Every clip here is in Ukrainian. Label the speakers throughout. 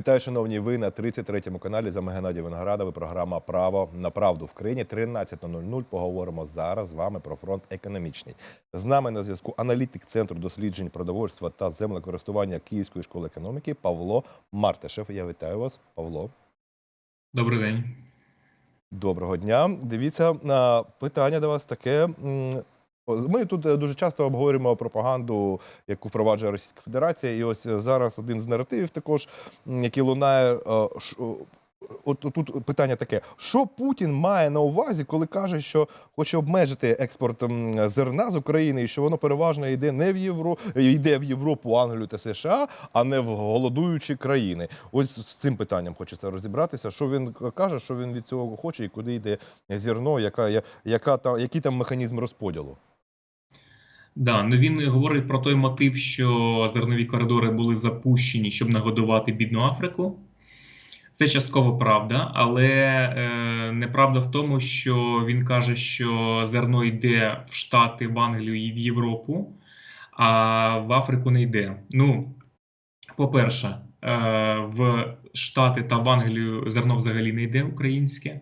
Speaker 1: Вітаю, шановні. Ви на 33-му каналі за Геннадій Виноградовий. Програма Право на правду в країні 13.00. Поговоримо зараз з вами про фронт економічний. З нами на зв'язку аналітик центру досліджень продовольства та землекористування Київської школи економіки Павло Мартишев. Я вітаю вас, Павло.
Speaker 2: Добрий день.
Speaker 1: Доброго дня. Дивіться, питання до вас таке. Ми тут е, дуже часто обговорюємо пропаганду, яку впроваджує Російська Федерація. І ось е, зараз один з наративів, також, який лунає. е, От тут питання таке: що Путін має на увазі, коли каже, що хоче обмежити експорт зерна з України, і що воно переважно йде не в Євро, йде в Європу, Англію та США, а не в голодуючі країни. Ось з цим питанням хочеться розібратися. Що він каже, що він від цього хоче, і куди йде зерно, яка, яка там, який там механізм розподілу?
Speaker 2: Да, ну він говорить про той мотив, що зернові коридори були запущені, щоб нагодувати бідну Африку. Це частково правда, але е, неправда в тому, що він каже, що зерно йде в Штати, в Англію і в Європу, а в Африку не йде. Ну, по-перше, е, в Штати та в Англію зерно взагалі не йде українське. Е,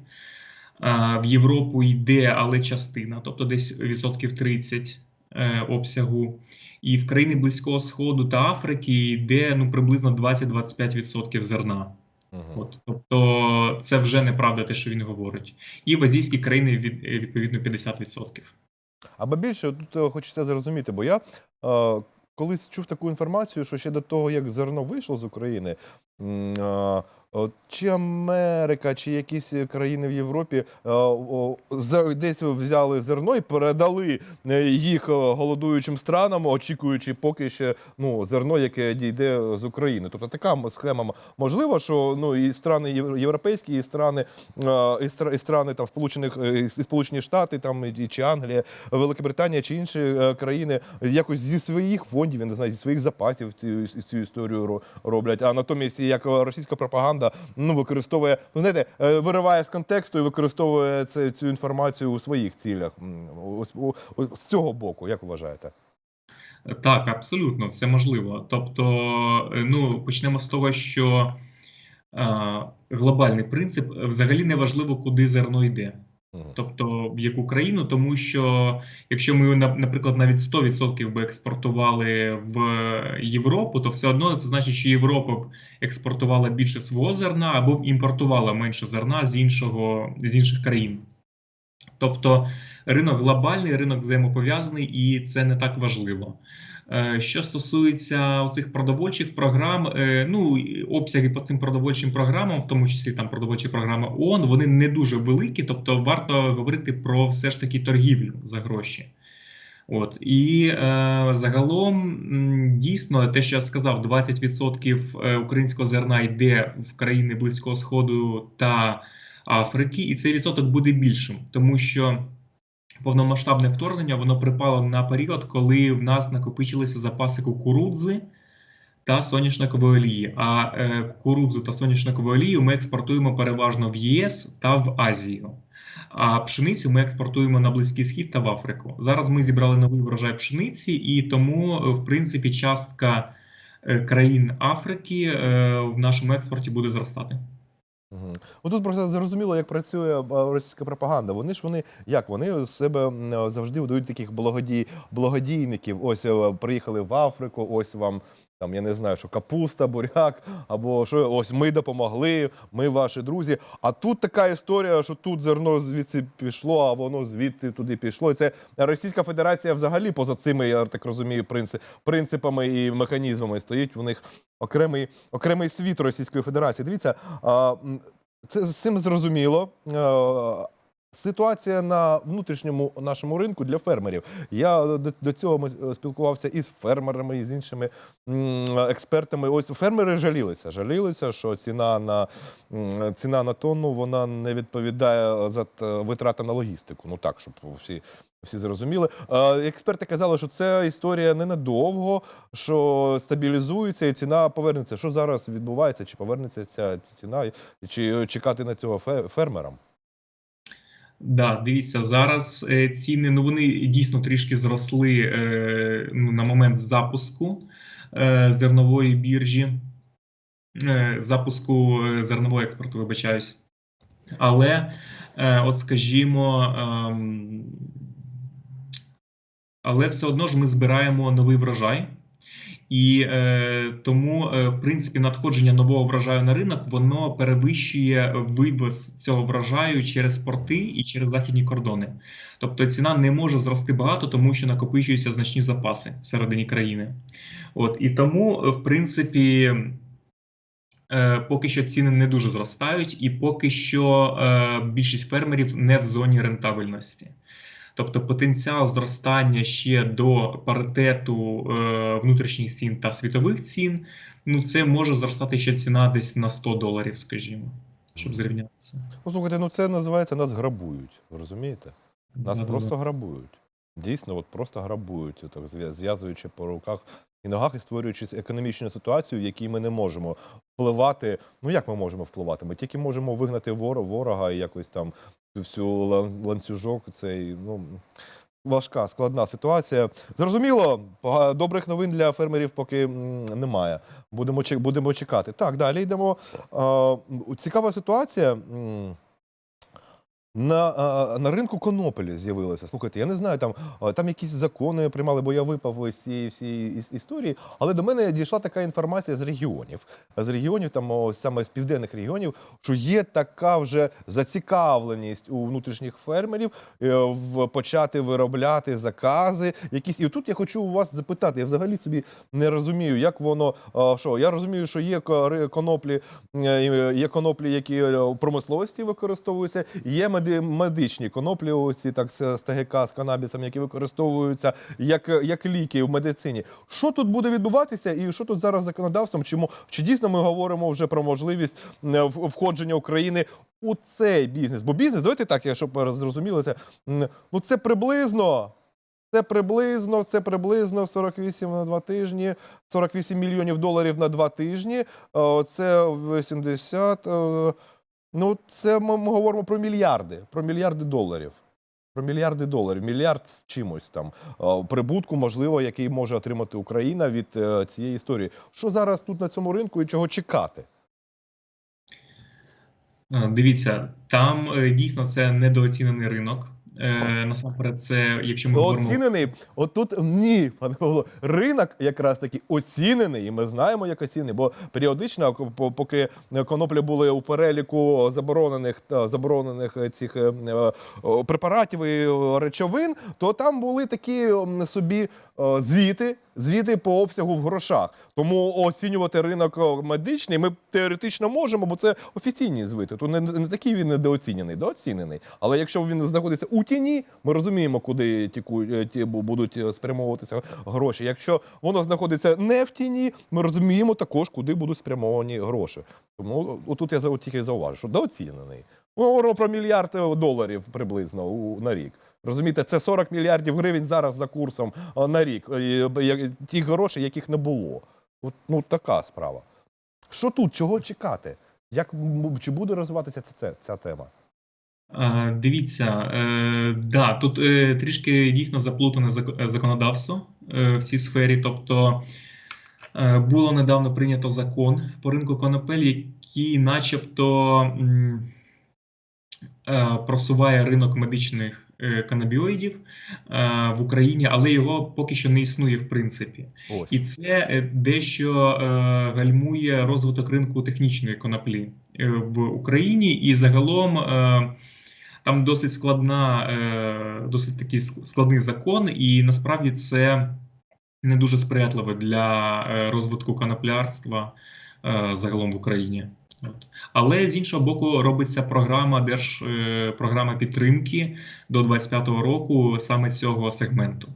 Speaker 2: В Європу йде, але частина, тобто десь відсотків 30 е, обсягу. І в країни Близького Сходу та Африки йде ну, приблизно 20-25% зерна.
Speaker 1: Мгм.
Speaker 2: От, тобто це вже неправда те, що він говорить. І в азійські країни від, відповідно 50%.
Speaker 1: Або більше тут е, хочеться зрозуміти, бо я е, колись чув таку інформацію, що ще до того, як зерно вийшло з України, е, чи Америка, чи якісь країни в Європі е, десь взяли зерно і передали е, їх е, голодуючим странам, очікуючи поки ще ну, зерно, яке дійде з України. Тобто така схема можливо, що ну і страни європейські, і страни, і стра- і страни там Сполучених і Сполучені Штати, там чи Англія, Великобританія чи інші країни якось зі своїх фондів, я не знаю, зі своїх запасів цю, цю історію ро- роблять. А натомість, як російська пропаганда ну використовує, ну знаєте, е, вириває з контексту і використовує це, цю інформацію у своїх цілях. З цього боку, як вважаєте?
Speaker 2: Так, абсолютно, це можливо. Тобто, е, ну, почнемо з того, що е, глобальний принцип взагалі не важливо, куди зерно йде. Тобто в яку країну, тому що якщо ми, наприклад, навіть 100% би експортували в Європу, то все одно це значить, що Європа б експортувала більше свого зерна або б імпортувала менше зерна з іншого з інших країн. Тобто ринок глобальний, ринок взаємопов'язаний, і це не так важливо. Е, Що стосується цих продовольчих програм, е, ну обсяги по цим продовольчим програмам, в тому числі там продовольчі програми ООН, вони не дуже великі, тобто варто говорити про все ж таки торгівлю за гроші. От і е, загалом дійсно те, що я сказав, 20% е, українського зерна йде в країни Близького Сходу та Африки, і цей відсоток буде більшим, тому що повномасштабне вторгнення воно припало на період, коли в нас накопичилися запаси кукурудзи та соняшникової олії. А е, кукурудзу та соняшникову олію ми експортуємо переважно в ЄС та в Азію. А пшеницю ми експортуємо на Близький Схід та в Африку. Зараз ми зібрали новий врожай пшениці, і тому, е, в принципі, частка е, країн Африки в нашому експорті буде зростати.
Speaker 1: Ну тут просто зрозуміло, як працює російська пропаганда. Вони ж вони як вони з себе завжди вдають таких благодій, благодійників. Ось е, приїхали в Африку, ось вам там я не знаю, що капуста, буряк, або що ось ми допомогли, ми ваші друзі. А тут така історія, що тут зерно звідси пішло, а воно звідти туди пішло. І це Російська Федерація взагалі поза цими, я так розумію, принципами і механізмами стоїть у них окремий, окремий світ Російської Федерації. Дивіться, це з цим зрозуміло. Е, Ситуація на внутрішньому нашому ринку для фермерів. Я до, цього ми е, спілкувався і з фермерами, і з іншими експертами. Ось фермери жалілися. Жалілися, що ціна на ціна на тонну вона не відповідає за т- витратам на логістику. Ну так, щоб всі. Всі зрозуміли. Е, Експерти казали, що це історія ненадовго, що стабілізується і ціна повернеться. Що зараз відбувається? Чи повернеться ця ціна, чи чекати на цього фермерам?
Speaker 2: Да, дивіться, зараз е, ціни ну вони дійсно трішки зросли е, ну, на момент запуску е, зернової біржі. запуску зернового експорту, вибачаюсь. Але, от скажімо, ем, але все одно ж ми збираємо новий врожай. І е, тому, е, в принципі, надходження нового врожаю на ринок воно перевищує вивоз цього врожаю через порти і через західні кордони. Тобто ціна не може зрости багато, тому що накопичуються значні запаси всередині країни. От і тому, е, в принципі, е, поки що ціни не дуже зростають, і поки що е, більшість фермерів не в зоні рентабельності. Тобто потенціал зростання ще до паритету е, внутрішніх цін та світових цін, ну це може зростати ще ціна десь на 100 доларів, скажімо, щоб зрівнятися.
Speaker 1: Ну, слухайте, ну це називається нас грабують. Ви розумієте? Нас
Speaker 2: да,
Speaker 1: просто да. грабують. Дійсно, от просто грабують, так зв'я- зв'язуючи по руках і ногах і створюючи економічну ситуацію, в якій ми не можемо впливати. Ну як ми можемо впливати? Ми тільки можемо вигнати ворога і якось там всю ланцюжок. Цей ну важка, складна ситуація. Зрозуміло, добрих новин для фермерів поки немає. Будемо будемо чекати. Так, далі йдемо. Цікава ситуація. На, на ринку коноплі з'явилося. Слухайте, я не знаю, там, там якісь закони приймали, бо я випав із цієї всієї історії. Але до мене дійшла така інформація з регіонів. З регіонів, там саме з південних регіонів, що є така вже зацікавленість у внутрішніх фермерів е, в почати виробляти закази. Якісь і тут я хочу у вас запитати. Я взагалі собі не розумію, як воно що. Я розумію, що є коноплі, е, є коноплі, які е, у промисловості використовуються. Є меди- медичні коноплі, ось ці так з ТГК, з канабісом, які використовуються як, як ліки в медицині. Що тут буде відбуватися, і що тут зараз законодавством? Чому чи дійсно ми говоримо вже про можливість входження України у цей бізнес? Бо бізнес, давайте так, я щоб зрозуміло це. м, Ну це приблизно. Це приблизно, це приблизно 48 на два тижні, 48 мільйонів доларів на два тижні. Е, Це 80. Ну, це ми, ми говоримо про мільярди, про мільярди доларів. Про мільярди доларів, мільярд з чимось там е, прибутку, можливо, який може отримати Україна від е, цієї історії. Що зараз тут на цьому ринку і чого чекати?
Speaker 2: Е, Дивіться, там дійсно це недооцінений ринок. Е, Насамперед, це якщо ми говоримо
Speaker 1: Оцінений, отут ні, пане Павло, ринок якраз таки оцінений, і ми знаємо, як оцінений, бо періодично, по- поки коноплі були у переліку заборонених та заборонених е, цих е, е, препаратів і е, речовин, то там були такі собі е, звіти, звіти по обсягу в грошах. Тому оцінювати ринок медичний ми теоретично можемо, бо це офіційні звіти. Тут не, не такий він недооцінений, дооцінений. Але якщо він знаходиться у тіні, ми розуміємо, куди ті, ку- е, ті будуть е, спрямовуватися гроші. Якщо воно знаходиться не в тіні, ми розуміємо також, куди будуть спрямовані гроші. Тому отут я тільки зауважу, що дооцінений. Ми говоримо про мільярд е, доларів приблизно у, на рік. Розумієте, це 40 мільярдів гривень зараз за курсом на рік. Ті гроші, яких не було. От, ну, така справа. Що тут? Чого чекати? Як, чи буде розвиватися ця, ця, тема?
Speaker 2: Дивіться, е, да, тут е, трішки дійсно заплутане е, законодавство е, в цій сфері. Тобто було недавно прийнято закон по ринку конопель, який начебто просуває ринок медичних канабіоїдів е, в Україні, але його поки що не існує в принципі.
Speaker 1: Ось.
Speaker 2: І це е, дещо е, гальмує розвиток ринку технічної коноплі е, в Україні, і загалом е, там досить складна, е, досить такий складний закон, і насправді це не дуже сприятливо для е, розвитку коноплярства е, загалом в Україні. От. Але з іншого боку, робиться програма держ, е, програма підтримки до 25-го року саме цього сегменту.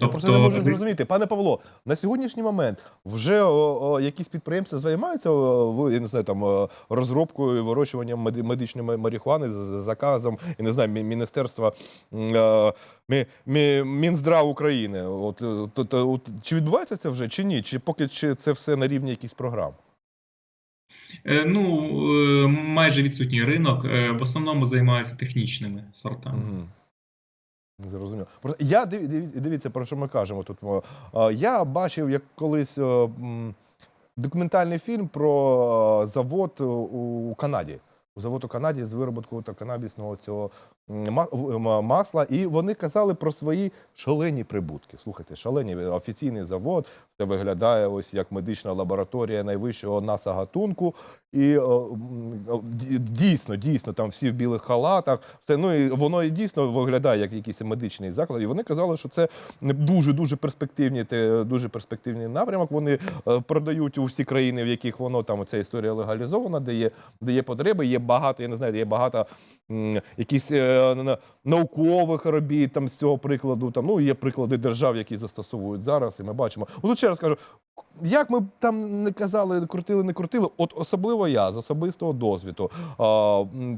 Speaker 1: Я просто не можу зрозуміти. Пане Павло, на сьогоднішній момент вже о, о, якісь підприємства займаються о, ви, я не знаю, там, о, розробкою вирощуванням меди- медичної марихуани з, заказом, і не знаю, Міністерства м, е, Мі, Мі, Мінздрав України. От, е, то, то, от, чи відбувається це вже, чи ні? Чи поки чи це все на рівні якихось програм?
Speaker 2: Е, Ну, е, майже відсутній ринок. Е, В основному займаються технічними сортами.
Speaker 1: Угу. Зрозуміло. Я диві- диві- дивіться, про що ми кажемо тут. Я бачив, як колись документальний фільм про завод у Канаді. Завод у Канаді з виробітку канабісного цього масла. І вони казали про свої шалені прибутки. Слухайте, шалені офіційний завод. Це виглядає ось як медична лабораторія найвищого НАСА гатунку. І е, е, ді- дійсно, дійсно, там всі в білих халатах. Все ну і воно і дійсно виглядає як якийсь медичний заклад. І вони казали, що це дуже дуже перспективні, дуже перспективний напрямок. Вони е, продають у всі країни, в яких воно там ця історія легалізована, де є, потреби. Є багато, я не знаю, є багато якісь наукових робіт там з цього прикладу. Там ну є приклади держав, які застосовують зараз, і ми бачимо. Ну, ще раз кажу, як ми там не казали, крутили, не крутили, от особливо я з особистого досвіду,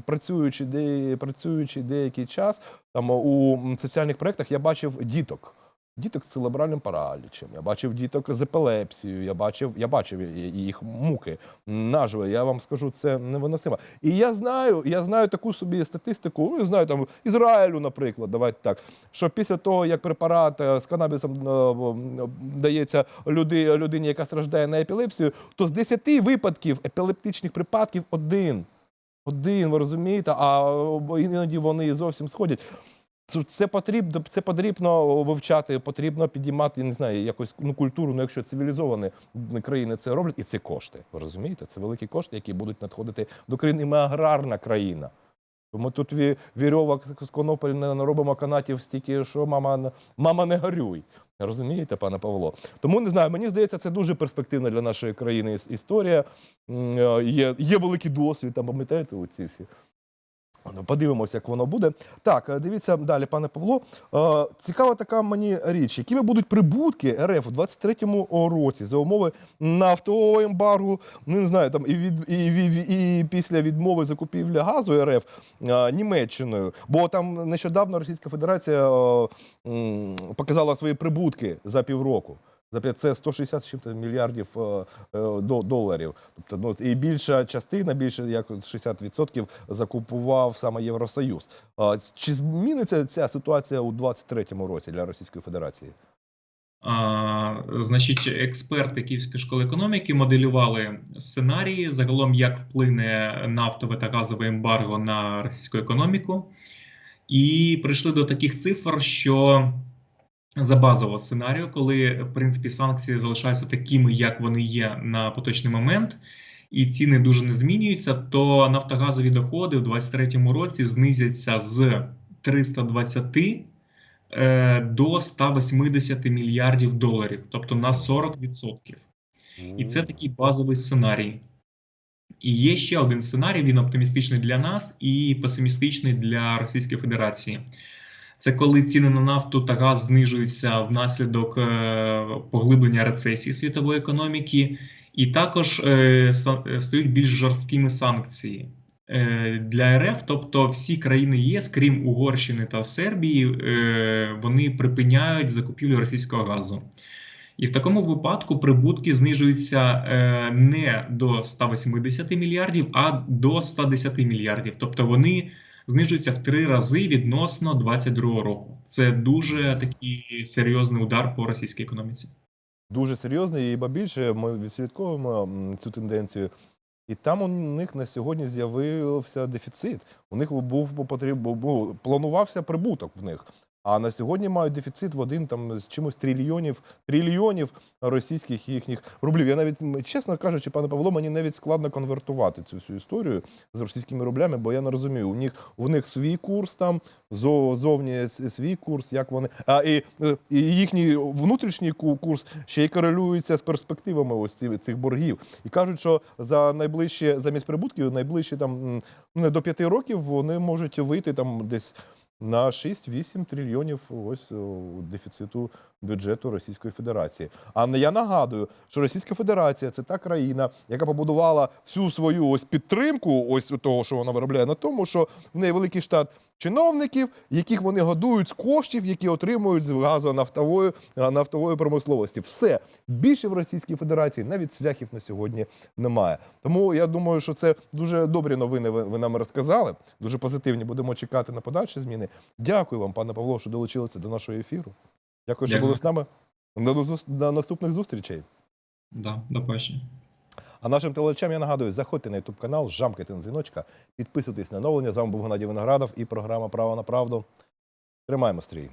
Speaker 1: працюючи, де, працюючи деякий час там у соціальних проєктах, я бачив діток. Діток з церебральним паралічем, я бачив діток з епілепсією, я бачив, я бачив їх муки наживо. Я вам скажу, це невиносимо. І я знаю, я знаю таку собі статистику. Ну, я знаю там Ізраїлю, наприклад, давайте так. Що після того, як препарат е, з канабісом е, дається люди, людині, яка страждає на епілепсію, то з 10 випадків епілептичних припадків один. Один, ви розумієте, а е, іноді вони зовсім сходять. Це- потрібно, це потрібно вивчати, потрібно підіймати, не знаю, якось ну, культуру, ну якщо цивілізовані країни це роблять, і це кошти. Ви розумієте? Це великі кошти, які будуть надходити до країни. Ми аграрна країна. Ми тут ві- вірьовок з конопель не наробимо канатів стільки, що мама, мама не горюй. Розумієте, пане Павло? Тому не знаю, мені здається, це дуже перспективна для нашої країни історія. Е, Є, є великий досвід, там пам'ятаєте, оці всі. Подивимося, як воно буде. Так, е, дивіться далі, пане Павло. Е, Цікава така мені річ. Якими будуть прибутки РФ у 23-му році за умови нафтового ембаргу? Ну не знаю, там і від і, від- і після відмови закупівлі газу РФ е, Німеччиною. Бо там нещодавно Російська Федерація показала свої прибутки за півроку. Це 160 чим-то мільярдів е, е, до- доларів. Тобто, ну і більша частина, більше як 60% закупував саме Євросоюз. Чи зміниться ця ситуація у 23-му році для Російської Федерації?
Speaker 2: А, значить, експерти Київської школи економіки моделювали сценарії загалом, як вплине нафтове та газове ембарго на російську економіку, і прийшли до таких цифр, що за базового сценарію, коли в принципі санкції залишаються такими, як вони є на поточний момент, і ціни дуже не змінюються, то нафтогазові доходи у 2023 році знизяться з 320 е, до 180 мільярдів доларів, тобто на 40%. І це такий базовий сценарій. І є ще один сценарій, він оптимістичний для нас і песимістичний для Російської Федерації. Це коли ціни на нафту та газ знижуються внаслідок е, поглиблення рецесії світової економіки, і також е, е, стають більш жорсткими санкції для РФ, тобто всі країни ЄС, крім Угорщини та Сербії, вони припиняють закупівлю російського газу. І в такому випадку прибутки знижуються не до 180 мільярдів, а до 110 мільярдів. Тобто вони знижуються в три рази відносно 2022 року. Це дуже такий серйозний удар по російській економіці.
Speaker 1: Дуже серйозний, і ба більше ми відслідковуємо цю тенденцію. І там у них на сьогодні з'явився дефіцит. У них був потріб, був, планувався прибуток в них. А на сьогодні мають дефіцит в один там з чимось трильйонів, трильйонів російських їхніх рублів. Я навіть чесно кажучи, пане Павло, мені навіть складно конвертувати цю всю історію з російськими рублями, бо я не розумію. У них у них свій курс там, зовні свій курс, як вони. А і, е, і їхній внутрішній курс ще й корелюється з перспективами ось ці- цих боргів. І кажуть, що за найближчі замість прибутків, найближчі там ну, не до п'яти років вони можуть вийти там десь. На 6-8 трильйонів ось дефіциту бюджету Російської Федерації. А я нагадую, що Російська Федерація це та країна, яка побудувала всю свою ось підтримку, ось того, що вона виробляє, на тому, що в неї великий штат чиновників, яких вони годують з коштів, які отримують з газонафтової нафтової промисловості. Все більше в Російській Федерації навіть цвяхів на сьогодні немає. Тому я думаю, що це дуже добрі новини. Ви, ви нам розказали. Дуже позитивні. Будемо чекати на подальші зміни. Дякую вам, пане Павло, що долучилися до нашого ефіру. Дякую, що
Speaker 2: Дякую.
Speaker 1: були з нами. До наступних зустрічей.
Speaker 2: Да, до побачення.
Speaker 1: А нашим телечам я нагадую, заходьте на YouTube канал, жамкайте на дзвіночка, підписуйтесь на новлення. З вами був Геннадій Виноградов і програма Право на правду. Тримаємо стрій.